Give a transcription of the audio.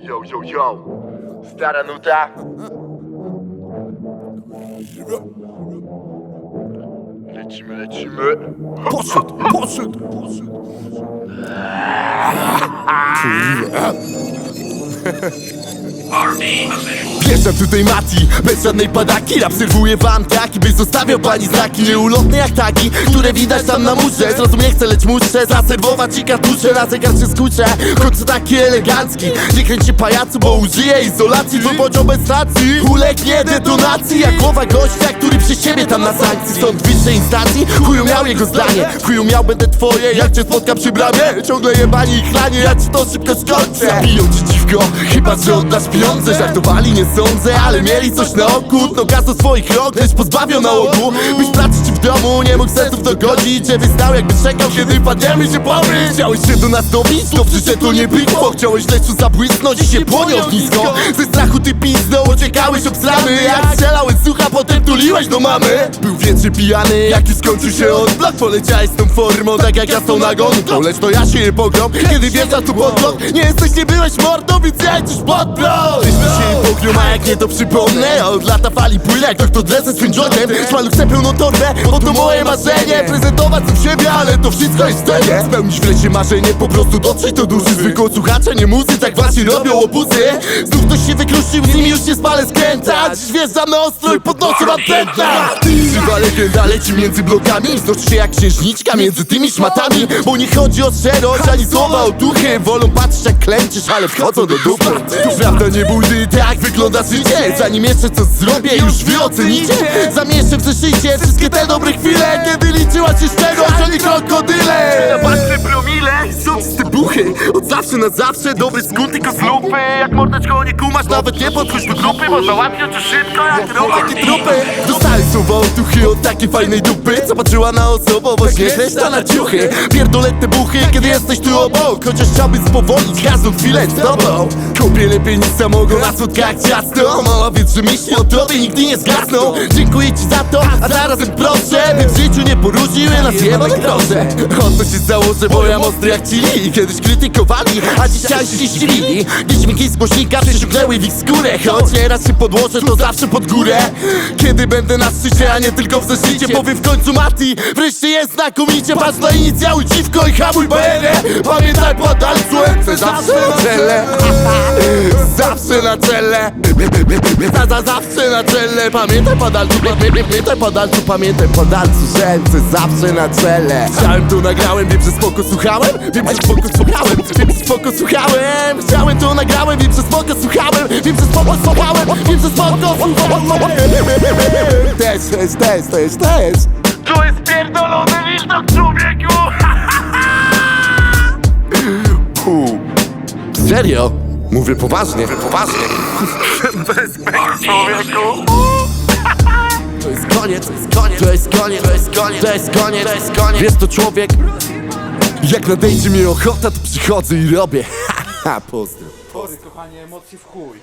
Yo, yo, yo. Stara nuta. Lecimy, lecimy. Poszedł, poszedł, poszedł. Wjeżdżam tutaj Mati, bez żadnej padaki. Obserwuję wam taki, by zostawiał pani znaki. Nieulotne jak taki, które widać tam na murze. Zrozum nie chcę, lecz muszę zaserwować ci kartusze. Na zegar się skuszę, w końcu taki elegancki. Nie kręć się pajacu, bo użyję izolacji. Poziom bez stacji ulegnie detonacji. Jak głowa gościa, który przy siebie tam na sankcji. Stąd wyższej instancji, chuju miał jego zdanie. Chuju miał będę twoje, jak cię spotkam przy bramie? Ciągle jebani i chlanie, ja ci to szybko skończę. Zabiją ci dziwko, chyba że oddasz pieniądze Żartowali, nie sądzę, ale mieli coś na oku. No gaz do swoich rąk, lecz pozbawią nałogu Byś pracy w domu, nie mógł serców dogodzić Żeby stał jakby czekał, kiedy padniemy się pomyć Chciałeś się do nas dobić, dobrze, że to nie blikło. Chciałeś leczu zabłysnąć i się płonią nisko Ze strachu ty pizdą, uciekałeś obsrany Jak strzelałeś sucha, potem do mamy. Był wietrze pijany, jak już skończył się odblok Poleciałeś z tą formą, tak jak ja z tą nagonką Lecz to ja się nie pogrom, kiedy wjeżdża tu pod blok Nie jesteś, nie byłeś mordą, więc ja już pod blok Tyś się pogrom, a jak nie to przypomnę. Od lata fali płynę, jak to dresy swym jointem Szmaluch chcę pełną torbę, bo to moje marzenie. Prezentować w siebie, ale to wszystko jest w cenie Spełnić wreszcie marzenie, po prostu dotrzeć do duszy. Zwykłego słuchacza, nie muzy, tak właśnie robią obuzy Znów ktoś się wykluczył, z nim już się spalę skręcać. Wjeżdżam na ostro i podnoszę wam Żywa legenda leci między blokami. Znosi się jak księżniczka między tymi szmatami. Bo nie chodzi o szczerość, ani słowa o duchy. Wolą patrzeć jak klęczysz, ale wchodzą do dupy. Tu prawda nie bójdy, tak wygląda życie. Zanim jeszcze coś zrobię, już wy ocenicie Zamieszczę w zeszycie wszystkie te dobre chwile. Kiedy liczyła się szczerość, a nie krokodyle. Patrzę promile. Są czyste buchy Od zawsze na zawsze, dobry skun, tylko z lupy. Jak mordeczko nie kumasz, nawet nie podchodź do grupy Bo załatwią cię szybko jak Takie trupy Słowa otuchy od takiej fajnej dupy Co patrzyła na osobowość, nie reszta na ciuchy. Pierdolę te buchy, kiedy jesteś tu obok. Chociaż chciałbym spowolnić każdą chwilę z tobą. Kupię lepiej niż samogo na słodkach ciasto Mała wiedz, że myśli o tobie nigdy nie zgasną. Dziękuję ci za to, a zarazem proszę By w życiu nie poróżniły nas jebane grosze. O to się założę, bo ja mocny jak chili Kiedyś krytykowali, a dzisiaj się ściwili Liczmiki z głośnika przesiąknęły w ich skórę. Choć nieraz się podłożę, to zawsze pod górę. Kiedy będę na szczycie, a nie tylko w zeszycie. Powiem w końcu Mati, wreszcie jest znakomicie Patrz na inicjały dziwko i hamuj bajerę Pamiętaj, padalcu, ręce zawsze na czele Zawsze na czele za, za, Zawsze na czele Pamiętaj padalcu, pamiętaj padalcu Pamiętaj padalcu, ręce zawsze na czele Chciałem to nagrałem, wiem, że spoko słuchałem. Wiem, że spoko słuchałem. Wiem, że spoko słuchałem. Chciałem to nagrałem, wiem, że spoko słuchałem. Wiem, że spoko słuchałem. Wiem, że spoko słuchałem. Też, też, też, też, też To jest pierdolony wilczok, człowieku! Serio? Mówię poważnie Poważnie Bez człowieku! To jest koniec, to jest koniec, to jest koniec, to jest koniec, to jest koniec, to jest koniec. Wiesz to człowiek? Jak nadejdzie mi ochota, to przychodzę i robię. Ha, ha, pozdro. Sorry, kochanie, emocje w chuj.